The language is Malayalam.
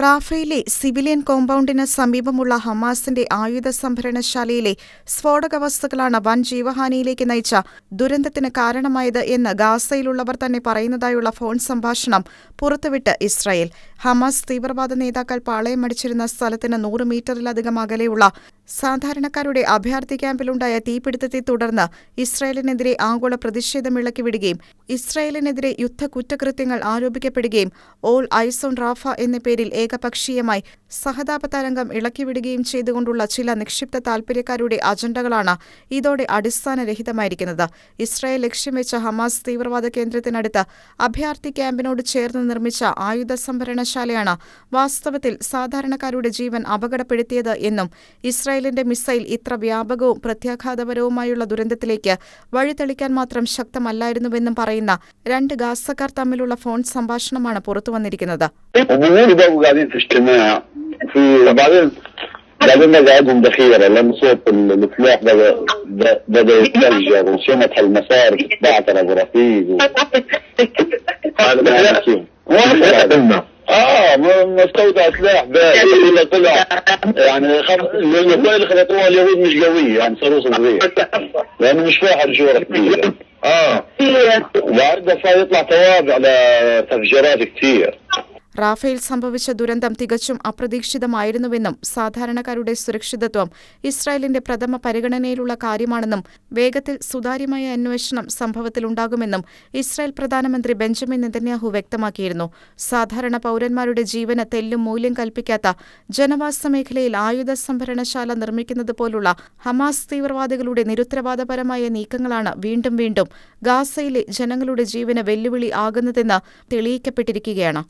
റാഫയിലെ സിവിലിയൻ കോമ്പൗണ്ടിന് സമീപമുള്ള ഹമാസിന്റെ ആയുധ സംഭരണശാലയിലെ സ്ഫോടക വസ്തുക്കളാണ് വൻ ജീവഹാനിയിലേക്ക് നയിച്ച ദുരന്തത്തിന് കാരണമായത് എന്ന് ഗാസയിലുള്ളവർ തന്നെ പറയുന്നതായുള്ള ഫോൺ സംഭാഷണം പുറത്തുവിട്ട് ഇസ്രായേൽ. ഹമാസ് തീവ്രവാദ നേതാക്കൾ പാളയമടിച്ചിരുന്ന സ്ഥലത്തിന് നൂറ് മീറ്ററിലധികം അകലെയുള്ള സാധാരണക്കാരുടെ അഭയാർത്ഥി ക്യാമ്പിലുണ്ടായ തീപിടുത്തത്തെ തുടർന്ന് ഇസ്രായേലിനെതിരെ ആഗോള പ്രതിഷേധം ഇളക്കിവിടുകയും ഇസ്രായേലിനെതിരെ യുദ്ധ കുറ്റകൃത്യങ്ങൾ ആരോപിക്കപ്പെടുകയും ഓൾ ഐസോൺ റാഫ എന്ന പേരിൽ ഏകപക്ഷീയമായി സഹതാപ തരംഗം ഇളക്കിവിടുകയും ചെയ്തുകൊണ്ടുള്ള ചില നിക്ഷിപ്ത താൽപര്യക്കാരുടെ അജണ്ടകളാണ് ഇതോടെ അടിസ്ഥാനരഹിതമായിരിക്കുന്നത്. ഇസ്രായേൽ ലക്ഷ്യം വെച്ച ഹമാസ് തീവ്രവാദ കേന്ദ്രത്തിനടുത്ത് അഭയാർത്ഥി ക്യാമ്പിനോട് ചേർന്ന് നിർമ്മിച്ച ആയുധ സംഭരണശാലയാണ് വാസ്തവത്തിൽ സാധാരണക്കാരുടെ ജീവൻ അപകടപ്പെടുത്തിയത് എന്നും ഇസ്രായേലിന്റെ മിസൈൽ ഇത്ര വ്യാപകവും പ്രത്യാഘാതപരവുമായുള്ള ദുരന്തത്തിലേക്ക് വഴിതെളിക്കാൻ മാത്രം ശക്തമല്ലായിരുന്നുവെന്നും പറയുന്ന രണ്ട് ഗാസക്കാർ തമ്മിലുള്ള ഫോൺ സംഭാഷണമാണ് പുറത്തുവന്നിരിക്കുന്നത്. في بعدين بعدين مقعدهم ذخيرة يعني لأن صوت الفلاح بدأ بدأ يتفجر وشمت يعني المسار تتبعتر برفيق هذا يعني آه مستودع سلاح بارد اللي طلع. يعني خمس الوسائل اللي خلطوها اليهود مش قويه يعني صاروا صغير لأنه مش فاحل شهره كبيره آه. وعرضه صار يطلع توابع لتفجيرات كثير റാഫേൽ സംഭവിച്ച ദുരന്തം തികച്ചും അപ്രതീക്ഷിതമായിരുന്നുവെന്നും സാധാരണക്കാരുടെ സുരക്ഷിതത്വം ഇസ്രായേലിന്റെ പ്രഥമ പരിഗണനയിലുള്ള കാര്യമാണെന്നും വേഗത്തിൽ സുതാര്യമായ അന്വേഷണം സംഭവത്തിലുണ്ടാകുമെന്നും ഇസ്രായേൽ പ്രധാനമന്ത്രി ബെഞ്ചമിൻ നെതന്യാഹു വ്യക്തമാക്കിയിരുന്നു. സാധാരണ പൗരന്മാരുടെ ജീവന് തെല്ലും മൂല്യം കൽപ്പിക്കാത്ത ജനവാസ മേഖലയിൽ ആയുധ സംഭരണശാല നിർമ്മിക്കുന്നത് പോലുള്ള ഹമാസ് തീവ്രവാദികളുടെ നിരുത്തരവാദപരമായ നീക്കങ്ങളാണ് വീണ്ടും വീണ്ടും ഗാസയിലെ ജനങ്ങളുടെ ജീവന് വെല്ലുവിളി ആകുന്നതെന്ന് തെളിയിക്കപ്പെട്ടിരിക്കുകയാണ്.